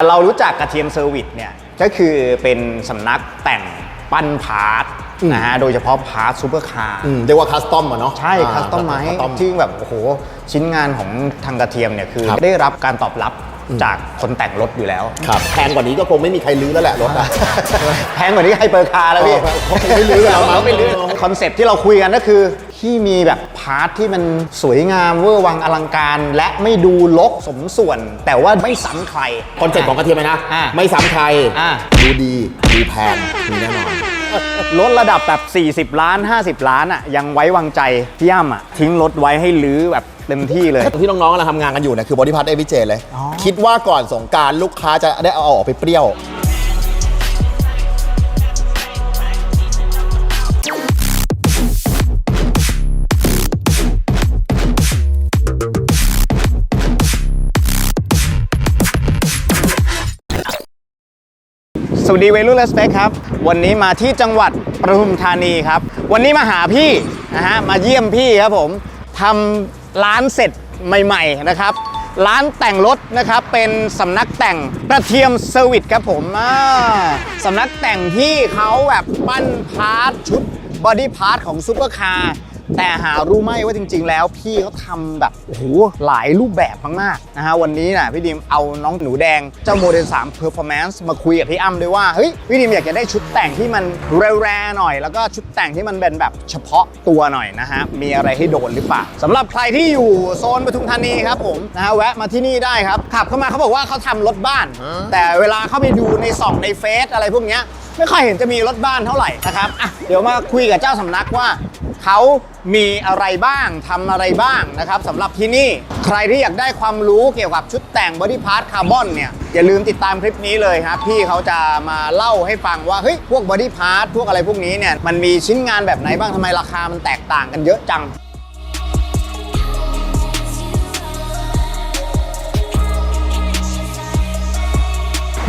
เรารู้จักกระเทียมเซอร์วิสเนี่ยก็คือเป็นสำนักแต่งปั้นพาร์ทนะฮะโดยเฉพาะพาร์ทซูเปอร์คาร์อืมเรียกว่าคัสตอมอะเนาะใช่คัสตอมไมคัสตอมที่แบบโอ้โหชิ้นงานของทางกระเทียมเนี่ยคือครับ ได้รับการตอบรับจากคนแต่งรถอยู่แล้ว ครับแพงกว่านี้ก็คงไม่มีใครลื้อแล้วแหละรถอะ แพงกว่านี้ไฮเปอร์คาร์แล้วพี่เออเขาคงไม่ลื้อกันแล้วมั้งเขาไม่ลื้อคอนเซ็ปต์ที่เราคุยกันก็คือ ที่มีแบบพาร์ทที่มันสวยงามเวอร์วังอลังการ และไม่ดูลกสมส่วน แต่ว่าไม่ซ้ำใคร คอนเซ็ปต์ของกระเทียมไหมนะ อะไม่ซ้ำใครอะ ดูดี ดูแพงมีแน่นอนรถระดับแบบ 40 ล้าน 50 ล้านอะยังไว้วางใจพี่ย่ำอะทิ้งรถไว้ให้ลื้อแบบเต็มที่เลย ที่น้องๆกำลังทำงานกันอยู่เนี่ยคือบริพัตเอวิเจเลยอ๋อคิดว่าก่อนสงกรารลูกค้าจะได้เอาออกไปเปรี้ยว สวัสดีวัยรุ่นเลสเปคครับ วันนี้มาที่จังหวัดปทุมธานีครับ วันนี้มาหาพี่นะฮะมาเยี่ยมพี่ครับผมทำร้านเสร็จใหม่ๆนะครับ ร้านแต่งรถนะครับเป็นสำนักแต่งกระเทียมเซอร์วิสครับผมสำนักแต่งที่เขาแบบปั้นพาร์ทชุดบอดี้พาร์ทของซูเปอร์คาร์ แต่หารู้ไหมว่าจริง ๆ แล้วพี่เขาทำแบบโอ้โหหลายรูปแบบมากๆนะฮะวันนี้นะพี่ดิมเอาน้องหนูแดงเจ้าโมเดล3 Performance มาคุยกับพี่อ้ำด้วยว่าเฮ้ยพี่ดิมอยากจะได้ชุดแต่งที่มันแรๆหน่อย แล้วก็ชุดแต่งที่มันเป็นแบบเฉพาะตัวหน่อยนะฮะมีอะไรให้โดนหรือเปล่าสำหรับใครที่อยู่โซนปทุมธานีครับผมนะฮะแวะมาที่นี่ได้ครับขับเข้ามาเขาบอกว่าเขาทำรถบ้าน แต่เวลาเข้าไปดูในส่องในเฟซอะไรพวกเนี้ย ไม่ค่อยเห็นจะมีรถบ้านเท่าไหร่นะครับอะเดี๋ยวมาคุยกับเจ้าสำนักว่า เขามีอะไรบ้างทำอะไรบ้างนะครับสำหรับที่นี่ใครที่อยากได้ความรู้เกี่ยวกับชุดแต่งบอดี้พาร์ทคาร์บอนเนี่ยอย่าลืมติดตามคลิปนี้เลยครับพี่เขาจะมาเล่าให้ฟังว่าเฮ้ยพวกบอดี้พาร์ทพวกอะไรพวกนี้เนี่ยมันมีชิ้นงานแบบไหนบ้างทำไมราคามันแตกต่างกันเยอะจัง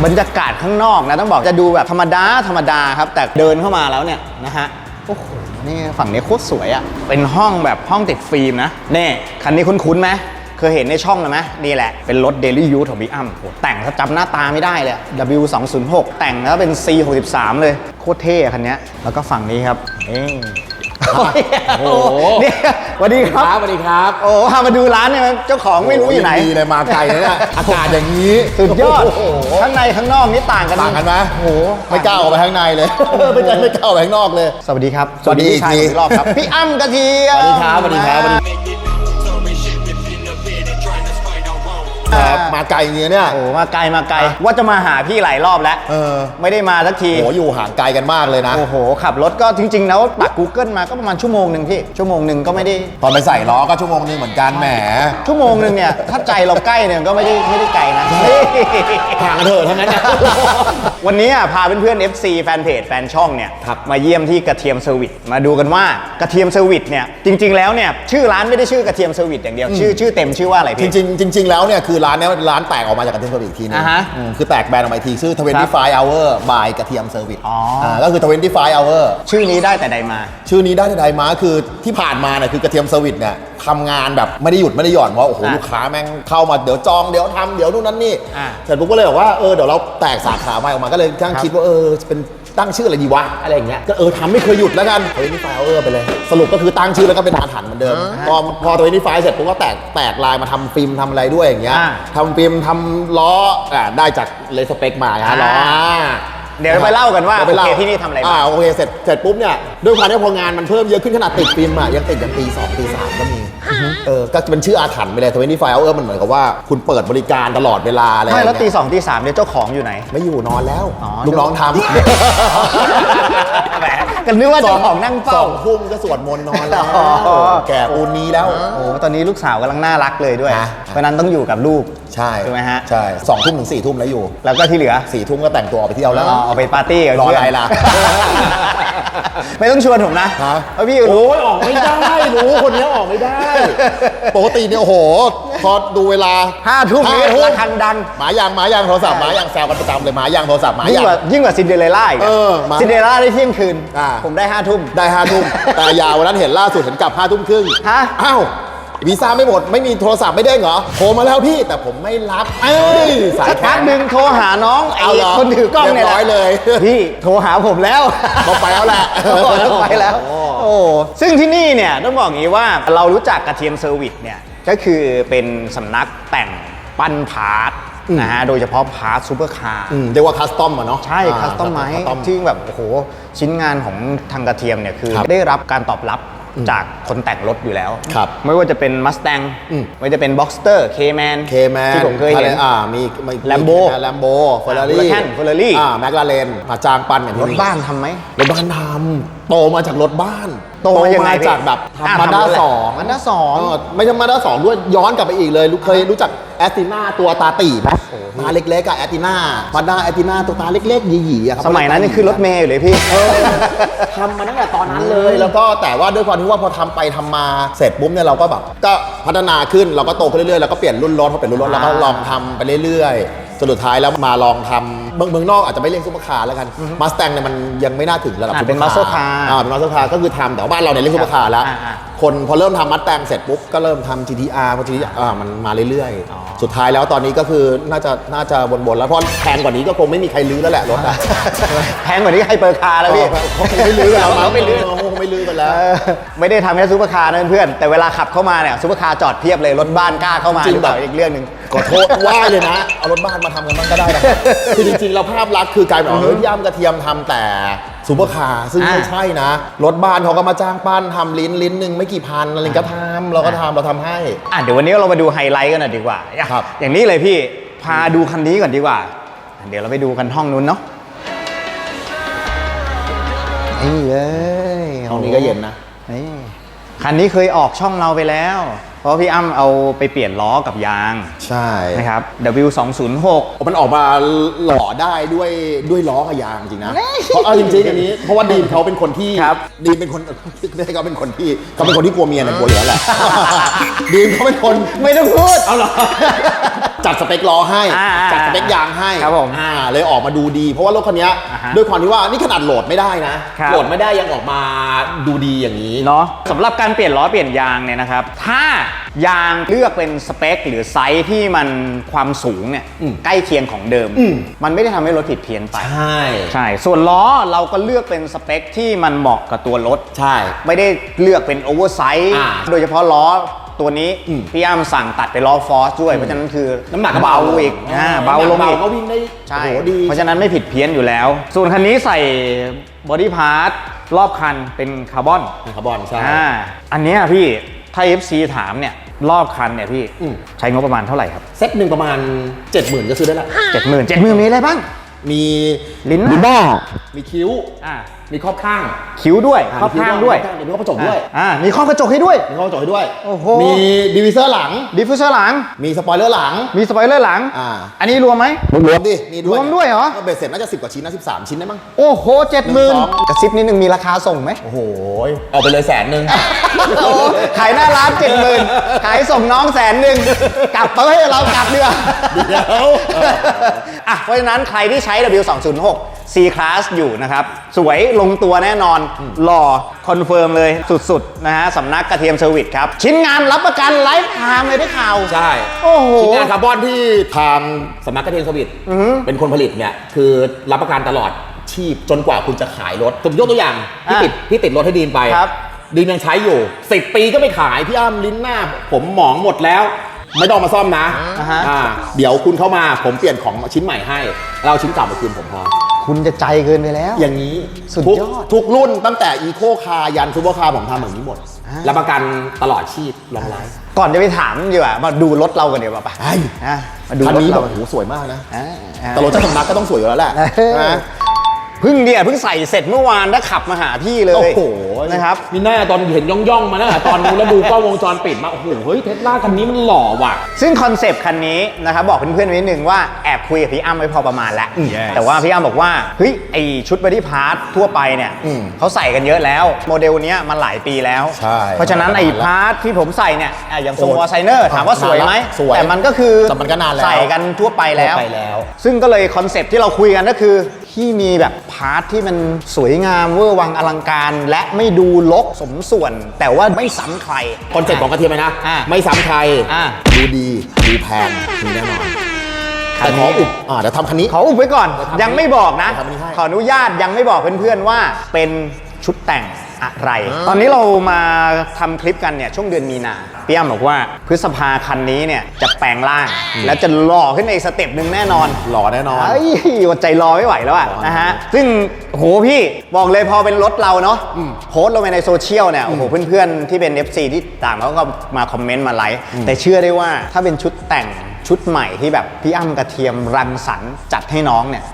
บรรยากาศข้างนอกนะต้องบอกจะดูแบบธรรมดาธรรมดาครับ แต่เดินเข้ามาแล้วเนี่ยนะฮะโอ้โหนี่ฝั่งนี้โคตรสวยอะ่ะเป็นห้องแบบห้องติดฟิล์มนะเน่คันนี้คุ้นๆไหมเคยเห็นในช่องเลยไหมนี่แหละ เป็นรถ Daily Use ของพี่อ้ำโหแต่งถ้าจำหน้าตาไม่ได้เลยอะ W 2 0 6 แต่งแล้วเป็น C 6 3 เลย โคตรเท่คันนี้ แล้วก็ฝั่งนี้ครับนี่ โอ้โห เนี่ยสวัสดีครับสวัสดีครับโอ้พามาดูร้านเนี่ยเจ้าของไม่รู้อยู่ไหน ดีเลยมาไกลนะเนี่ยอากาศอย่างนี้สุดยอด โโหข้างในข้างนอกนี่ต่างกันต่างกันไหมโอ้โหไม่กล้าออกไปข้างในเลย ไม่กล้าไม่กล้าออกไปข้างนอกเลย สวัสดีครับสวัสดีพี่ชายอีกทีอีกรอบครับ พี่อ้ำกระเทียมสวัสดีครับสวัสดีครับสวัสดีค รับมาไกลอย่างเงี้ยเนี่ยโอ้โหมาไกลมาไกลว่าจะมาหาพี่หลายรอบแล้วเออไม่ได้มาสักทีโหอยู่ห่างไกลกันมากเลยนะโอ้โหขับรถก็จริง ๆ แล้วปัก Google มาก็ประมาณชั่วโมงหนึ่งพี่ชั่วโมงหนึ่งก็ไม่ได้ตอนไปใส่ล้อก็ชั่วโมงนึงเหมือนกันแหมชั่วโมงหนึ่งเนี่ยถ้าใจเราใกล้เนี่ยก็ไม่ได้ไม่ได้ไกลนะห่างกันเถอะทั้งนั้นนะ วันนี้อะพาเพื่อนๆ FC แฟนเพจแฟนช่องเนี่ยครับมาเยี่ยมที่กระเทียมเซอร์วิสมาดูกันว่ากระเทียมเซอร์วิสเนี่ยจริง ๆแล้วเนี่ยชื่อร้านไม่ได้ชื่อกระเทียมเซอร์วิสอย่างเดียวชื่อชื่อเต็มชื่อว่าอะไรจพี่ริงๆจริง ๆแล้วเนี่ยคือร้านเนี้ยร้านแตกออกมาจากกระเทียมเซอร์วิสอีกทีนึงอ่าฮะอืมคือแตกแบรนด์ออกมาอีกทีชื่อ25 hour by กระเทียมเซอร์วิสอ๋ออ่าก็คือ25 hour ชื่อนี้ได้แต่ใดมา ชื่อนี้ได้ใดมาคือที่ผ่านมาเนี่ยคือกระเทียมเซอร์วิสเนี่ยทำงานแบบไม่ได้หยุดไม่ได้หย่อนเพราะโอ้โหอะลูกค้าแม่งเข้ามาเดี๋ยวจองเดี๋ยวทำเดี๋ยวนู่นนั่นนี่อะ เสร็จปุ๊บก็เลยบอกว่าเออเดี๋ยวเราแตกสาขาใหม่ออกมาก็เลยตั้งคิดว่าเออเป็นตั้งชื่ออะไรดีวะอะไรอย่างเงี้ยก็เออทำไม่เคยหยุดแล้วกันเฮ้ยนี่ไฟเออไปเลย สรุปก็คือตั้งชื่อแล้วก็เป็นอาถรรพ์เหมือนเดิมพอพอตัวนี้ไฟเสร็จปุ๊บก็แตกแตกลายมาทำฟิล์มทำอะไรด้วยอย่างเงี้ยอะทำฟิล์มทำล้ออะได้จากเลสเปกมาฮะล้ออะ เดี๋ยวเราไปเล่ากันว่าดี๋ยไปโอล่เคที่นี่ทำอะไรบ้าง อ่าโอเคเสร็จเสร็จปุ๊บเนี่ยด้วยความที่พองานมันเพิ่มเยอะขึ้นขนาดติดฟิล์มอะยังติดยันตีสองตีสามก็มีเออก็เป็นชื่ออาถรรพ์ไปเลยทเวนตี้ไฟเออมันเหมือนกับว่าคุณเปิดบริการตลอดเวลาอะไรไม่แล้วตีเงี้ยสองตีสามเนี่ยเจ้าของอยู่ไหน ไม่อยู่นอนแล้วอ๋อ ลูกน้องทแหมกันนึกว่าำเจ้าของนั่งสเฝ้า องทุ่มก็สวดมนต์นอนแล้ว อ๋อ แก่ปูนนี้แล้ว โอ้โหตอนนี้ลูกสาวกำลังน่ารักเลยด้วย ฮะ เพราะฉะนั้นต้องอยู่กับลูก ใช่ถูกไหมฮะ ใช่สองทุ่มถึงสี่ทุ่มแล้วอยู่แล้วก็ที่เหลือ สี่ทุ่มก็แต่งตัวออกไปเที่ยวแล้ว อ๋อเอาไปปาร์ตี้กับรอเพื่นอะไรล่ะ ไม่ต้องชวนผมนะฮะเพราะพี่โอ้ยออกไม่ได้รู้คนนี้ออกไม่ได้ ปกติเนี่ยโอ้โห พอดูเวลาห้าทุ่มห้านี่ทุ่มระฆังดัง หมายางหมายางโทรศัพท์หมายางแซวกันประจำเลยหมายางโทรศัพท์หมายิ่งยาง กว่ายิ่งกว่าซินเดอเรลล่าอีกเออมาซินเดอเรลล่าได้เที่ยงคืน อ่า ผมได้ห้าทุ่ม ได้ห้าทุ่มแต่ยาววันนั้นเห็นล่าสุดเห็นกลับห้าทุ่มครึ่งฮะ อ้าว วีซ่าไม่หมด ไม่มีโทรศัพท์ไม่ได้เหรอโทรมาแล้วพี่แต่ผมไม่รับ เอ้ยสายสักแข็พักง หนึ่งโทรหาน้องไอ้เอาเหรอคนถือกล้องเนี่ยเรียบร้อยเลย พี่โทรหาผมแล้วเขาไปแล้วแหละ เขาบอกแล้วไปแล้ว โอ้ซึ่งที่นี่เนี่ยต้องบอกอย่างนี้ว่าเรารู้จักกระเทียมเซอร์วิสเนี่ยก็คือเป็นสำนักแต่งปั้นพาร์ทนะฮะโดยเฉพาะพาร์ทซูเปอร์คาร์ อืมเรียกว่าคัสตอมอะเนาะใช่คัสตอมไมคัสตอมที่แบบโอ้โหชิ้นงานของทางกระเทียมเนี่ยคือครับได้รับการตอบรับ จากคนแต่งรถอยู่แล้ว ครับไม่ว่าจะเป็น Mustang อืม ไม่ว่าจะเป็น Boxster K-Man เคแมนที่ผมเคยเห็น อ่ามี Lambo แลมโบเฟอร์รารี่ Huracan Ferrari อ่าแมคลาเรนมาจางปันอย่างรที่ถบ้านทำไหมรถบ้านทำ โตมาจากรถบ้านโตมายังไงพี่จากแบบอ่าทำมาด้าทำรถอะไรสอง Mazda สองเไม่ใช่มาด้าสองด้วยย้อนกลับไปอีกเลยรู้เคยรู้จักแอสติน่าตัวตาตีไหมตาเล็กๆกับแอสติน่ามาด้าแอสติน่าตัวตาเล็กๆหยีๆอะครับ สมัยนั้นนี่คือรถเมย์อยู่เลยพี่เออทำมาตั้งแต่ตอนนั้นเลยแล้วก็แต่ว่าด้วยความที่ว่าพอทำไปทำมาเสร็จปุ๊บเนี่ยเราก็แบบก็พัฒนาขึ้นเราก็โตขึ้นเรื่อยๆแล้วก็เปลี่ยนรุ่นรถพอเปลี่ยนรุ่นรถเราก็ลองทำไปเรื่อยๆจนสุดท้ายแล้วมาลองทำ เมืองเมืองนอกอาจจะไม่เรียกซุปเปอร์คาร์แล้วกันมาส t ตงเนี่ยมันยังไม่น่าถึงระดับอ่าซุปเป็เปอนร์คาร์ muscle car อ่าเป็นมาสเตอร์คาร์ก็คือทำแต่ว่าบ้านเราเนี่ยเรียกซุปเปอร์คาร์แล้ว อ่าอ่า คนพอเริ่มทำมัสแตงเสร็จปุ๊บก็เริ่มทำ GTR พอ GTR อ่ามันมาเรื่อยๆ สุดท้ายแล้วตอนนี้ก็คือน่าจะน่าจะวนๆแล้วเพราะแพงกว่านี้ก็คงไม่มีใครลื้อแล้วแหละรถอะ แพงกว่านี้ไฮเปอร์คาร์แล้วพี่ เขาคงไม่ลื้อกันแล้วมั้งเขาไม่ลื้อ เขาคงไม่ลื้อกันแล้ว เออไม่ได้ทำแค่ซูเปอร์คาร์นะเพื่อนๆแต่เวลาขับเข้ามาเนี่ยซูเปอร์คาร์จอดเพียบเลยรถบ้านกล้าเข้ามาจริงหรือเปล่าแบบ อีกเรื่องหนึ่ง ขอโทษไหว้เลยนะ เอารถบ้านมาทำกันบ้างก็ได้นะคือจริงๆ เราภาพลักษณ์คือกลายเป็นว่าเฮ้ยย่ำกระเทียมทำแต่ ซูเปอร์คาร์ซึ่งอ่าไม่ใช่นะ รถบ้านเขาก็มาจ้างปั้นทำลิ้นลิ้นหนึ่งไม่กี่พันอะไรก็ทำเราก็ทำเราทำให้ อะเดี๋ยววันนี้เรามาดูไฮไลท์กันหน่อยดีกว่าอะครับอย่างนี้เลยพี่พาดูคันนี้ก่อนดีกว่า เดี๋ยวเราไปดูกันห้องนู้นเนาะนี่เลยห้องนี้ก็เย็นนะนี่คันนี้เคยออกช่องเราไปแล้ว เพราะพี่อ้ำเอาไปเปลี่ยนล้อกับยางใช่นะครับ W206 มันออกมาหล่อได้ด้วยด้วยล้อกับยางจริงนะเพราะเอาจริงๆอันนี้เพราะว่าดีมเขาเป็นคนที่ครับดีมเป็นคนไม่ใช่เขาเป็นคนที่เขาเป็นคนที่กลัวเมียนะกลัวอยู่แล้วแหละดีมเขาเป็นคนไม่ต้องพูดเอาเหรอ จัดสเปคล้อให้ อ่าจัดสเปคยางให้ครับผมอ่าเลยออกมาดูดี เพราะว่ารถคันเนี้ยอ่าฮะด้วยความที่ว่านี่ขนาดโหลดไม่ได้นะ ครับ โหลดไม่ได้ยังออกมาดูดีอย่างนี้ เนาะสำหรับการเปลี่ยนล้อเปลี่ยนยางเนี่ยนะครับ ถ้ายางเลือกเป็นสเปค หรือไซส์ที่มันความสูงเนี่ยอืมใกล้เคียงของเดิม อืม มันไม่ได้ทำให้รถผิดเพี้ยนไป ใช่ใช่ ส่วนล้อเราก็เลือกเป็นสเปคที่มันเหมาะกับตัวรถ ใช่ ไม่ได้เลือกเป็นโอเวอร์ไซส์ อ่าโดยเฉพาะล้อ ตัวนี้อืม พี่อ้ำสั่งตัดไปล้อฟอร์สด้วย เพราะฉะนั้นคือน้ำหนักก็เบาอีกอ่าเบาลงอีกก็วิ่งได้ใช่โอ้โหดี เพราะฉะนั้นไม่ผิดเพี้ยนอยู่แล้ว ส่วนคันนี้ใส่บอดี้พาร์ทรอบคันเป็นคาร์บอนคาร์บอนใช่ อ่าอันเนี้ยพี่ถ้า FC ถามเนี่ยรอบคันเนี่ยพี่อืม ใช้งบประมาณเท่าไหร่ครับ เซตหนึ่งประมาณ 70,000 ก็ซื้อได้ละเจ็ดหมื่นเจ็ดหมื่นมีอะไรบ้าง มีลิ้น บ้ามีคิ้ว อ่า มีครอบข้างคิ้วด้วยอ่าครอบมีคิ้วข้างด้ด้ววยยครอบข้างมีครอบกระจกด้วยอ่ามีครอบกระจกให้ด้วยมีครอบกระจกให้ด้วยโอ้โหมีดีวิเซอร์หลังดิฟฟิวเซอร์หลัง มีสปอยเลอร์หลัง มีสปอยเลอร์หลังอ่าอันนี้รวมไหมรวมดิมีด้วยรวมด้วยเหรอเบ็ดเสร็จน่าจะ10กว่าชิ้นนะ13ชิ้นได้มั้งโอ้โหเจ็ดหมื่นหนึ่งสองกระซิบนิดนึงมีราคาส่งไหมโอ้โหเอาไปเลยแสนหนึ่งโอ้ขายหน้าร้านเจ็ดหมื่นขายส่งน้องแสนหนึ่งกลับไปให้เรากลับดีกว่าเดี๋ยวอะเพราะฉะนั้นใครที่ใช้ W206 C Class อยู่นะครับ สวยลงตัวแน่นอน หล่อคอนเฟิร์มเลยสุดๆ นะฮะสำนักกระเทียมเซอร์วิสครับ ชิ้นงานรับประกันไลฟ์ไทม์เลยได้ข่าว ใช่โอ้โห ชิ้นงานคาร์บอนที่ทางสำนักกระเทียมสวิตเป็นคนผลิตเนี่ยคือรับประกันตลอดชีพจนกว่าคุณจะขายรถผมยกตัวอย่างที่อะติดที่ติดรถให้ดีนไปครับดีนยังใช้อยู่10ปีก็ไม่ขายพี่อ้ำลิ้นหน้า ผมหมองหมดแล้วไม่ต้องมาซ่อมนะอ่าฮะอ่าเดี๋ยวคุณเข้ามาผมเปลี่ยนของชิ้นใหม่ให้ เราเอาชิ้นเก่ามาคืนผมพอ คุณจะใจเกินไปแล้ว อย่างนี้สุดทุกยอดทุกรุ่นตั้งแต่อีโคคายันซูเปอร์คาร์ผมทำแบบนี้หมดอ่า รับประกันตลอดชีพลองไลฟ์ก่อนจะไปถามดีกว่ามาดูรถเรากันดีกว่าปะไอ้นะมาดูคันรถนี้แบเราบโอ้โหสวยมากนะ อ่าอ่า แต่รถเจ้าสำนักก็ต้องสวยอยู่แล้วแหละเออ นะ เพิ่งเดียเพิ่งใส่เสร็จเมื่อวานแล้วขับมาหาพี่เลยโอ้โหนะครับมีหน้าตอนเห็นย่องย่องๆมานะตอนนู้นแล้วดูกล้องวงจรปิดมาโอ้โหเฮ้ยเทสลาคันนี้มันหล่อว่ะ ซึ่งคอนเซปต์คันนี้นะครับบอกเพื่อนๆไว้นิดนึงว่าแอบคุยกับพี่อ้ำไว้พอประมาณแล้วอืม Yes แต่ว่าพี่อ้ำบอกว่าเฮ้ยไอชุดบอดี้พาร์ททั่วไปเนี่ยอืมเขาใส่กันเยอะแล้ว โมเดลเนี้ยมันหลายปีแล้วใช่เพราะฉะนั้นไอพาร์ทที่ผมใส่เนี่ยอะอย่างทรงโอ้วอร์ไซเนอร์ถามว่าสวยไหมสวยแต่มันก็คือแต่มันก็นานแล้วใส่กันทั่วไปแล้วทั่วไปแล้ว ซึ่งก็เลยคอนเซปต์ที่เราคุยกันก็คือ พี่มีแบบพาร์ทที่มันสวยงามเวอร์วังอลังการ และไม่ดูลกสมส่วน แต่ว่าไม่ซ้ำใคร คอนเซ็ปต์ของกระเทียมเลยนะ อะไม่ซ้ำใครอะ ดูดี ดูแพงมีแน่นอนคัแต่นขนี้ออุบอ่าเดี๋ยวทำคันนี้ ขออุบไว้ก่อนเดี๋ยวทำยังไม่บอกนะ เดี๋ยวทำอันนี้ให้ ขออนุญาตยังไม่บอกเพื่อนๆว่าเป็นชุดแต่ง อะไร ตอนนี้เรามาทำคลิปกันเนี่ยช่วงเดือนมีนาพี่อ้ำบอกว่าพฤษภาคันนี้เนี่ยจะแปลงร่าง แล้วจะหล่อขึ้นในสเต็ปหนึ่งแน่นอน หล่อแน่นอน เอ้ยอดใจรอไม่ไหวแล้วอะรอนะฮะ ซึ่งโหพี่บอกเลยพอเป็นรถเราเนาะโพสต์ลงไปในโซเชียลเนี่ยโอ้โหเพื่อนๆ ที่เป็น FC ที่ต่างเขาก็มาคอมเมนต์มาไลค์แต่เชื่อได้ว่าถ้าเป็นชุดแต่ง ชุดใหม่ที่แบบพี่อ้ำกระเทียมรังสรรค์จัดให้น้องเนี่ย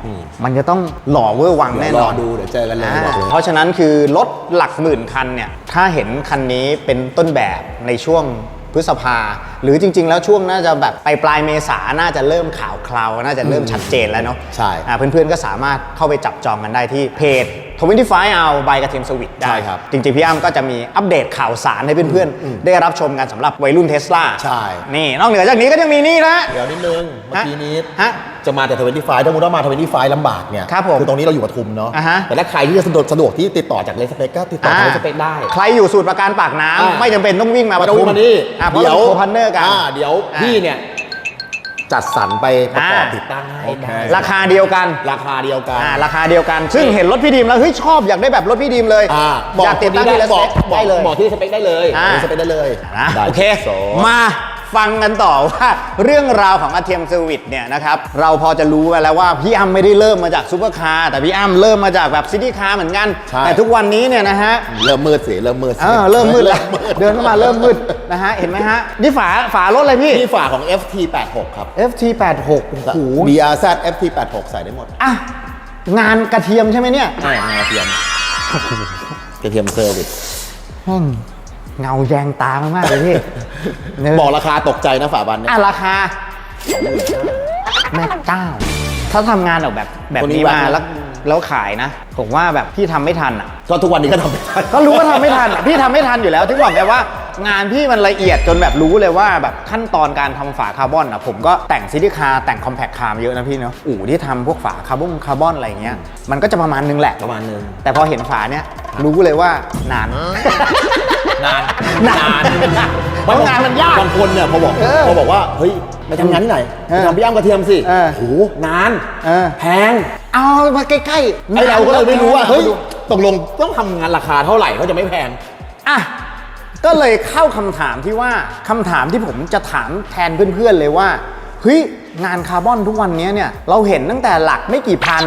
มันจะต้องหล่อเวอร์วังแน่นอนรอดูเดี๋ยวเจอกันเลยอ่าบอกเลยเพราะฉะนั้นคือรถหลักหมื่นคันเนี่ยถ้าเห็นคันนี้เป็นต้นแบบในช่วง พฤษภา หรือจริง ๆ แล้วช่วงน่าจะแบบไปปลายเมษาน่าจะเริ่มข่าวคราว น่าจะเริ่มชัดเจนแล้วเนาะใช่อ่าเพื่อนๆก็สามารถเข้าไปจับจองกันได้ที่เพจ25เอาบายกระเทียมสวิตได้ใช่ครับจริงๆ พี่อ้ำก็จะมีอัปเดตข่าวสารให้เพื่อนๆ ได้รับชมกันสำหรับวัยรุ่นเทสลาใช่ นี่นอกเหนือจากนี้ก็ยังมีนี่นะ เดี๋ยวนิดนึง เมื่อกี้นี้ฮะ จะมาแต่ทเวนตี้ไฟถ้ามุดว่ามาทเวนตี้ไฟลำบากเนี่ยครับผมคือตรงนี้เราอยู่ปทุมเนาะอ่าฮะ แต่ถ้าใครที่จะสะดวกสะดวกที่ติดต่อจากเลสเปกก็ติดต่อทางเลสเปกได้ ใครอยู่สูตรประการปากน้อ่าำไม่จำเป็นต้องวิ่งมาปมาทุดูมมานี่อ่าเพราะเราโคพันเนอร์กันอ่าเดี๋ยวอ่าพี่เนี่ยจัดสรรไปประกอบอ่า ติดตั้งให้โอเคได้ราคาเดียวกันราคาเดียวกัน อ่าราคาเดียวกัน ซึ่งเห็นรถพี่ดีมแล้วเฮ้ยชอบอยากได้แบบรถพี่ดีมเลยอ่าอยากติดตั้งที่เลสบอเปกคบอกได้เลย บอกที่สเปคได้เลยอ่า บอกที่สเปคได้เลยนะได้โอเคโซมา ฟังกันต่อว่าเรื่องราวของอาเทียมเซอร์วิสเนี่ยนะครับเราพอจะรู้กันแล้วว่าพี่อ้ำไม่ได้เริ่มมาจากซูเปอร์คาร์แต่พี่อ้ำเริ่มมาจากแบบซิตี้คาร์เหมือนกัน ใช่ แต่ทุกวันนี้เนี่ยนะฮะ เริ่มมืดสิเริ่มมืดสิ เออเริ่มมืดแล้วเดินเข้ามาเริ่มมืดนะฮะ เห็นไหมฮะ นี่ฝาฝารถอะไรพี่ที่ฝาของ FT86 ครับ FT86 โอ้โห BRZ FT86 ใส่ได้หมดอะ งานกระเทียมใช่ไหมเนี่ยใช่งานกระเทียมกระเทียมเซอร์วิสแม่ง เงาแยงตามากๆเลยพี่เนี่ยบอกราคาตกใจนะฝาบันเนี่ยอะราคาแม่เก้า ถ้าทำงานออกแบบแบบคนนี้นี้แวะมานะแล้วแล้วขายนะ ผมว่าแบบพี่ทำไม่ทันอะ ก็ทุกวันนี้ก็ทำไม่ได้ก็รู้ว่าทำไม่ทันอะพี่ทำไม่ทันอยู่แล้วถึงบอกไงว่างานพี่มันละเอียดจนแบบรู้เลยว่าแบบขั้นตอนการทำฝาคาร์บอนอะ ผมก็แต่งซิตี้คาร์แต่งคอมแพคคาร์เยอะนะพี่เนาะอู่ที่ทำพวกฝาคาร์บอนคาร์บอนอะไรเงี้ยมันก็จะประมาณนึงแหละ ประมาณนึง แต่พอเห็นฝาเนี้ยรู้เลยว่านาน นานนานเพราะงานมันยาก บางคนเนี่ยพอบอกเออพอบอกว่าเฮ้ยไปทำงานที่ไหนเออไปทำพี่อ้ำกระเทียมสิเออโหนานเออแพงเอามาใกล้ๆไอเราก็เลยไม่รู้ว่าเฮ้ยดูตกลงต้องทำงานราคาเท่าไหร่เขาจะไม่แพงอะก็เลยเข้าคำถามที่ว่าคำถามที่ผมจะถามแทนเพื่อนๆเลยว่าเฮ้ย งานคาร์บอนทุกวันนี้เนี่ยเราเห็นตั้งแต่หลักไม่กี่พัน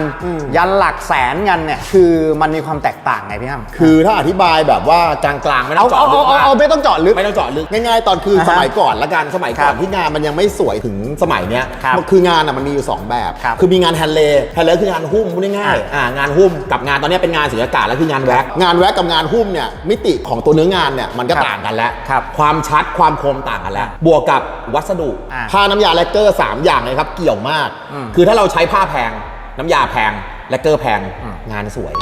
ยันหลักแสนกันเนี่ยคือมันมีความแตกต่างไงพี่อ้ำคือถ้าอธิบายแบบว่ากลางๆไม่ต้เอาองเจาะเอาลึเอากเอามากเอาไม่ต้องเจาะลึก ไม่ต้องเจาะลึกง่ายๆ ตอนคืออ่าฮะสมัยก่อนละกันสมัยก่อนครับที่งานมันยังไม่สวยถึงสมัยเนี้ยครับคืองานอะมันมีอยู่2แบบครับคือมีงานแฮนเลย์แฮนเลย์คืองานหุ้มพูดง่ายๆอ่างานหุ้มกับงานตอนเนี้ยเป็นงานศิลปอากาศแล้วคืองานแว็กงานแว็กกับงานหุ้มเนี่ยมิติของตัวเนื้องานเนี่ยมันก็ครับต่างกันแล้วครับความชัดความคมต่างกันแล้ว บวกกับวัสดุอ่า ผ้าน้ำยาแลกเกอร์สามอย่างเลยครับ เกี่ยวมาก อืมคือถ้าเราใช้ผ้าแพง น้ำยาแพง แลกเกอร์แพงงานสวย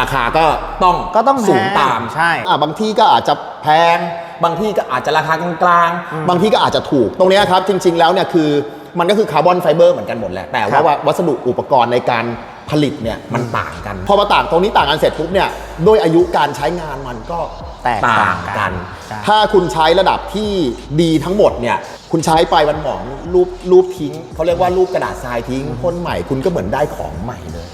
ราคาก็ต้องก็ต้องสูงแพงตามใช่อะบางที่ก็อาจจะแพง บางที่ก็อาจจะราคากลางๆบางที่ก็อาจจะถูก ตรงเนี้ยครับ จริง ๆ แล้วเนี่ยคือมันก็คือคาร์บอนไฟเบอร์เหมือนกันหมดแหละ แต่ครัว่าบวัสดุอุปกรณ์ในการผลิตเนี่ยมันต่างกัน พอมาต่างตรงนี้ต่างกันเสร็จปุ๊บเนี่ยด้วยอายุการใช้งานมันก็ แตกต่างกันใช่ ถ้าคุณใช้ระดับที่ดีทั้งหมดเนี่ยคุณใช้ไปวันหมองรูปรูปทิ้งเขาเรียกว่ารูปกระดาษทรายทิ้งพ่นใหม่คุณก็เหมือนได้ของใหม่เลย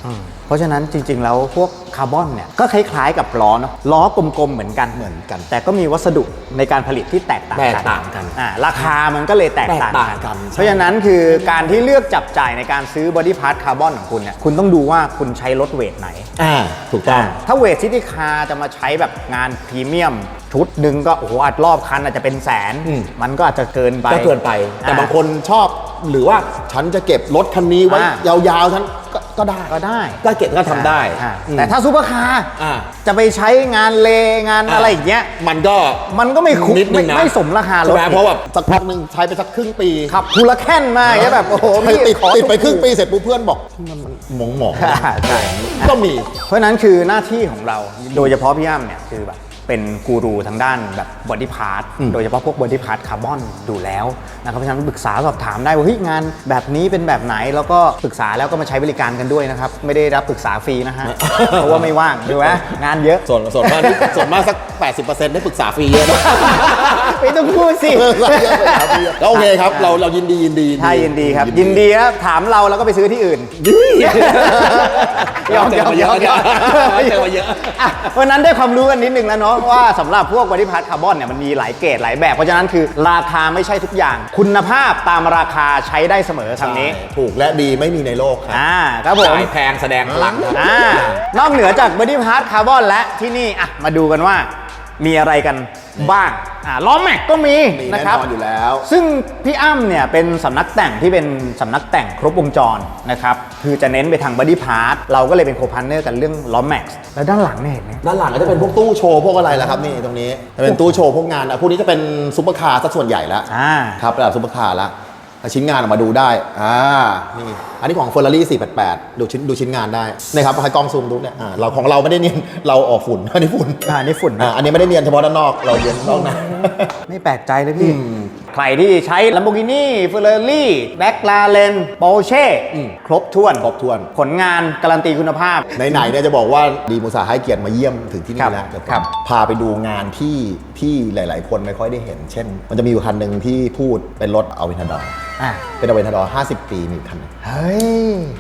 เพราะฉะนั้นจริง ๆ แล้วพวกคาร์บอนเนี่ยก็คล้ายๆกับล้อเนาะล้อกลมๆเหมือนกันเหมือนกัน แต่ก็มีวัสดุในการผลิตที่แตกต่างแตกันกต่างกันอ่าราคามันก็เลยแตกต่างแตกต่างกัน เพราะฉะนั้นคือการที่เลือกจับจ่ายในการซื้อบอดี้พาร์ทคาร์บอนของคุณเนี่ยคุณต้องดูว่าคุณใช้รถเวทไหนอ่าถูกต้องถ้าเวทซิตี้คาร์จะมาใช้แบบงานพรีเมียม ชุดหนึ่งก็โอ้โหอัดรอบคันอาจจะเป็นแสน อืม มันก็อาจจะเกินไป ก็เกินไป แต่อ่บางคนชอบหรือว่าฉันจะเก็บรถคันนี้ไว้อ่ ยาวๆฉันก็ก็ได้ ก็ได้ก็เก็บก็ทำได้อ่าอืม แต่ถ้าซูเปอร์คาร์อ่า จะไปใช้งานเลงานอะไรอย่างเงี้ย มันก็มันก็ไม่คุ้มนิดนึงนะไม่ไม่สมราคารถใช่ไหมเพราะแบบ สักพักหนึ่งใช้ไปสักครึ่งปีขับคูละแค่นมาอย่างเงี้ยแบบโอ้โหใช้พี่ติดขอติดไปถูกๆครึ่งปีเสร็จปุ๊บเพื่อนบอกมันมันหมองหมองๆอ่าใช่ก็มี เพราะฉะนั้นคือหน้าที่ของเราโดยเฉพาะพี่อ้ำเนี่ยคือแบบ เเป็นกูรูทางด้านแบบบอดี้พาร์ทโดยเฉพาะพวกบอดี้พาร์ทคาร์บอนดูแล้วนะครับเพราะฉะนั้นปรึกษาสอบถามได้ว่าเฮ้ยงานแบบนี้เป็นแบบไหนแล้วก็ปรึกษาแล้วก็มาใช้บริการกันด้วยนะครับ ไม่ได้รับปรึกษาฟรีนะฮะเพราะว่าไม่ว่างดูไหมงานเยอะส่วนส่วนมากที่ส่วนมากสัก 80%ได้ปรึกษาฟรีเยอะนะไม่ต้องพูดสิแล้วโอเคครับเราเรายินดียินดีใช่ยินดีครับ ยินดีครับถามเราแล้วก็ไปซื้อที่อื่นยอมยอมยอมยอมเจอมาเยอะอะเพราะฉะนั้นได้ความรู้กันนิดนึงแล้วเนาะว่าสำหรับพวกบริพาร์ทคาร์บอนเนี่ยมันมีหลายเกรดหลายแบบ เพราะฉะนั้นคือราคาไม่ใช่ทุกอย่าง คุณภาพตามราคาใช้ได้เสมอคำนี้ ถูกและดีไม่มีในโลกครับอ่าครับผมจ่ายแพงแสดงพลังครับอ่านอกเหนือจากบริพาร์ทคาร์บอนและที่นี่อะมาดูกันว่า มีอะไรกันบ้างอ่าล้อแม็กก็มีมีนะแน่ครับ นอนอยู่แล้ว ซึ่งพี่อ้ำเนี่ยเป็นสำนักแต่งที่เป็นสำนักแต่งครบวงจรนะครับ คือจะเน้นไปทางบอดี้พาร์ทเราก็เลยเป็นโคพาร์เนอร์กันเรื่องล้อแม็กซ์แล้วด้านหลังเนี่ยเห็นไหม ด้านหลังก็จะเป็นพวกตู้โชว์พวกอะไรล่ะครับนี่ตรงนี้จะเป็นตู้โชว์พวกงานอะพวกนี้จะเป็นซุปเปอร์คาร์ซะส่วนใหญ่แล้วอ่า ครับระดับซุปเปอร์คาร์แล้วเอา ชิ้นงานออกมาดูได้ อ่า นี่ อันนี้ของ Ferrari 488 ดูชิ้นดูชิ้นงานได้นะครับให้กล้องซูมดูเนี่ย อ่า เราของเราไม่ได้เนียน เราออกฝุ่น อันนี้ฝุ่น อ่านี่ฝุ่นนะอ่า อันนี้ไม่ได้เนียนเฉพาะด้านนอก เราเนียนนอกนะ ไม่แปลกใจเลยพี่ ใครที่ใช้ Lamborghini Ferrari McLaren Porsche อืมครบถ้วนครบถ้วน ผลงานการันตีคุณภาพ ไหนๆเนี่ยจะบอกว่าดีมูซาให้เกียรติมาเยี่ยมถึงที่ครันี่บแล้วเดี๋ยวผมครับพาไปดูงานที่ที่หลาย ๆ คนไม่ค่อยได้เห็น เช่น มันจะมีอยู่คันหนึ่งที่พูดเป็นรถอเวนทาดอร์อะเป็นอเวนทาดอร์50 ปีมีอยู่คันหนึงเฮ้ย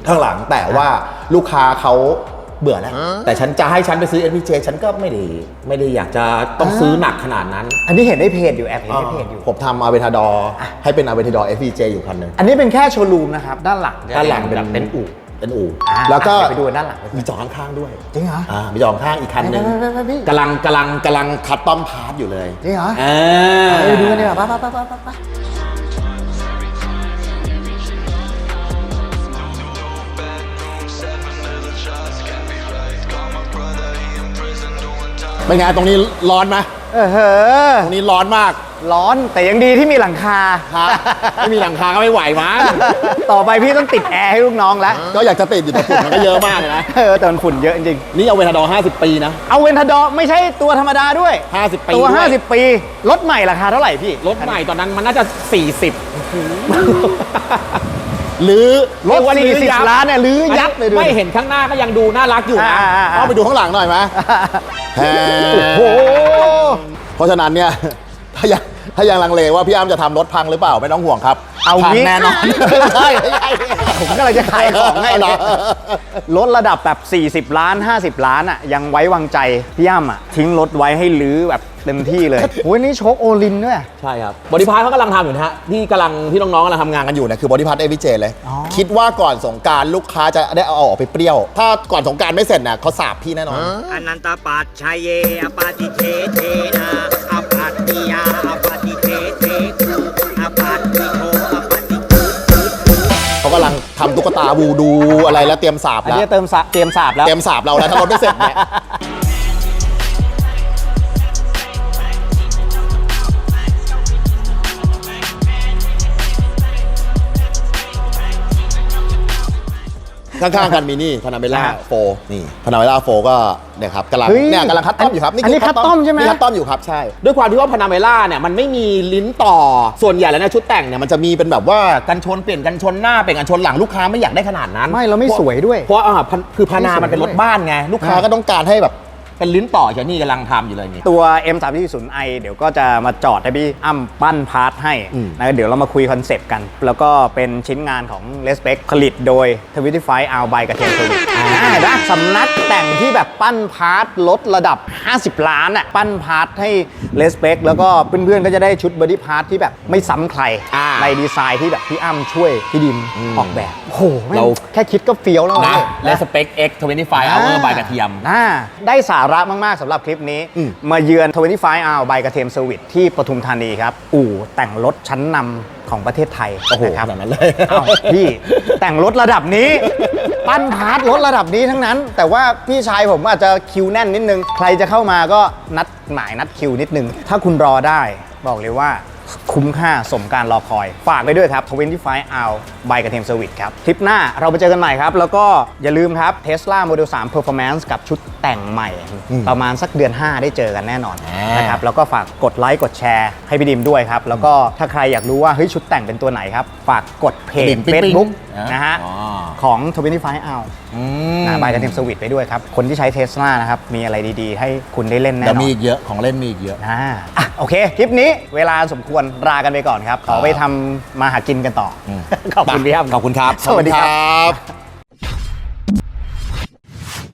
ข้างหลังแต่ว่าลูกค้าเขา เบื่อแล้ว แต่ฉันจะให้ฉันไปซื้อ SVJ ฉันก็ไม่ได้ไม่ได้อยากจะต้องซื้อหนักขนาดนั้นอันนี้เห็นได้เพจอยู่แอบเห็นได้เพจอยู่ ผมทำอเวนทาดอร์ให้เป็นอเวนทาดอร์ SVJ อยู่คันหนึ่งอันนี้เป็นแค่โชว์รูมนะครับ ด้านหลังจะด้านหลังเป็นแบบเป็นอู่เป็นอู่อ่าแล้วก็เดี๋ยวไปดูด้านหลังมีจอดข้างๆด้วยจริงเหรออ่ามีจอดข้างๆอีกคันหนึ่งไปๆๆๆพี่กำลังกำลังกำลังคัดต้อมพาร์ทอยู่เลยจริงเหรออ่าไปดูกันดีกว่าไปไปไปไป เป็นไงตรงนี้ร้อนไหมเออเหอตรงนี้ร้อนมาก ร้อนแต่ยังดีที่มีหลังคาฮะไม่มีหลังคาก็ไม่ไหวมั้งต่อไปพี่ต้องติดแอร์ให้ลูกน้องแล้วก็อยากจะติดอยู่แต่ฝุ่นมันก็เยอะมากเลยนะเออแต่มันฝุ่นเยอะจริงนี่เอาเวนทาดอร์50 ปีนะๆเอาเวนทาดอร์ไม่ใช่ตัวธรรมดาด้วย 50 ปีตัว ด้วย50 ปีรถใหม่ราคาเท่าไหร่พี่รถใหม่ตอนนั้นมันน่าจะ 40 หรือรถเยกว่าสี่สิบยับล้านเนี่ยลื้อยับเลยดูไม่เห็นข้างหน้าก็ยังดูน่ารักอยู่นะอ่าอ่าอ่าเอาไปดูข้างหลังหน่อยไหมแฮโอ้โหเพราะฉะนั้นเนี่ยถ้ายัง ถ้ายังลังเลว่าพี่อ้ำจะทำรถพังหรือเปล่าไม่ต้องห่วงครับเอาพังงี้ แน่นอน ใช่ไม่ใช่ ผมก็เลยจะขายของให้เหรเลอยรถระดับแบบ 40 ล้าน 50 ล้านอะยังไว้วางใจพี่ย่ำอะทิ้งรถไว้ให้ลื้อแบบเต็มที่เลยโอ้ยนี่โชคโอลินด้วย ใช่ครับบริพาร์ทเขากำลังทำอยู่นะฮะที่กำลังที่น้องๆกำลังทำงานกันอยู่เนี่ยคือบริพาร์ทเอวิเจเลย อ๋อ คิดว่าก่อนสงกรารลูกค้าจะได้เอาออกไปเปรี้ยว ถ้าก่อนสงกรารไม่เสร็จเนี่ยเขาสาบพี่แน่นอน อนันตปัจชัยเยอปาติเทเทนะอปัตติยาอ ทำตุ๊กตาวูดูอะไรแล้วเตรียมสาบอันแล้ว นี้เติมสะเตรียมสาบแล้ว เตรียมสาบเราแล้วถ้ารถไม่เสร็จเนี่ย ข้างๆกันมีนี่พานาเมล่าอ่าโฟนี่พานาเมล่าโฟก็เนี่ยครับกำลังเฮ้ยเนี่ยกำลังคัดต้อมอยู่ครับอันนี้คืคัดต้อมใช่ไหม นี่คัดต้อมอยู่ครับใช่ ด้วยความที่ว่าพานาเมล่าเนี่ยมันไม่มีลิ้นต่อส่วนใหญ่แล้วเนยชุดแต่งเนี่ยมันจะมีเป็นแบบว่ากันชนเปลี่ยนกันชนหน้าเปลี่ยนกันชนหลังลูกค้าไม่อยากได้ขนาดนั้นไม่เราไม่สวยด้วย เพราะอ่าพันคือพานามันเป็นรถบ้านไงลูกค้าอ่าก็ต้องการให้แบบ เป็นลิ้นต่อเช่นนี่กำลังทำอยู่เลยนี่ ตัว M 3 4 0 i เดี๋ยวก็จะมาจอดให้พี่อ้ำปั้นพาร์ทให้อืม นะเดี๋ยวเรามาคุยคอนเซปต์กัน แล้วก็เป็นชิ้นงานของ r e s p e c ผลิตโดย t w i t i f y o u by กับเทนโซลินะสำนักแต่งที่ แบบปั้นพาร์ทลดระดับ 50 ล้านอะปั้นพาร์ทให้ r e s p e c แล้วก็เพื่อนๆก็จะได้ชุดบอดี้พาร์ทที่แบบไม่ซ้ำใคร อ่าในดีไซน์ที่แบบพี่อ้ำช่วยพี่ดิมออกแบบโอ้โหแม่งเรา แค่คิดก็เฟี้ยวแล้วนะ เว้ย และสเปค X 25 hour by กระเทียมอ่าได้สาระมาก ๆสำหรับคลิปนี้อืมมาเยือน 25 hour by กระเทียมเซอร์วิสที่ปทุมธานีครับ อู่แต่งรถชั้นนำของประเทศไทยโอ้โหนะคขรับนาดนั้นเลย อ้าวพี่แต่งรถระดับนี้ ปั้นพาร์ทรถระดับนี้ทั้งนั้น แต่ว่าพี่ชายผมอาจจะคิวแน่นนิดนึง ใครจะเข้ามาก็นัดหมายนัดคิวนิดนึง ถ้าคุณรอได้บอกเลยว่า คุ้มค่าสมการรอคอย ฝากไปด้วยครับ25 hour by กระเทียมเซอร์วิสครับ คลิปหน้าเราไปเจอกันใหม่ครับ แล้วก็อย่าลืมครับ Tesla Model 3 Performance กับชุดแต่งใหม่ ประมาณสักเดือน 5 ได้เจอกันแน่นอนอ่านนะครับแล้วก็ฝากกดไลค์กดแชร์ให้พี่ดิมด้วยครับ แล้วก็ถ้าใครอยากรู้ว่าเฮ้ยชุดแต่งเป็นตัวไหนครับ ฝากกดเพจดิ่งปิ๊งปิ๊ง Facebook อ่านนะฮะอ๋อของ25 hour อืมนะบายกระเทียมเซอร์วิสไปด้วยครับ คนที่ใช้เทสลานะครับมีอะไรดีๆ ให้คุณได้เล่นแน่เดี๋ยนวอมีนอีกเยอะของเล่นมีอีกเยอะอ่าอะโอเคคลิปนี้เวลาสมควรลากันไปก่อนครับ ขอไปทำมาหากินกันต่ออมขอบคุณพี่ครับขอบคุณครับ สวัสดีครัขอบคุณครับบ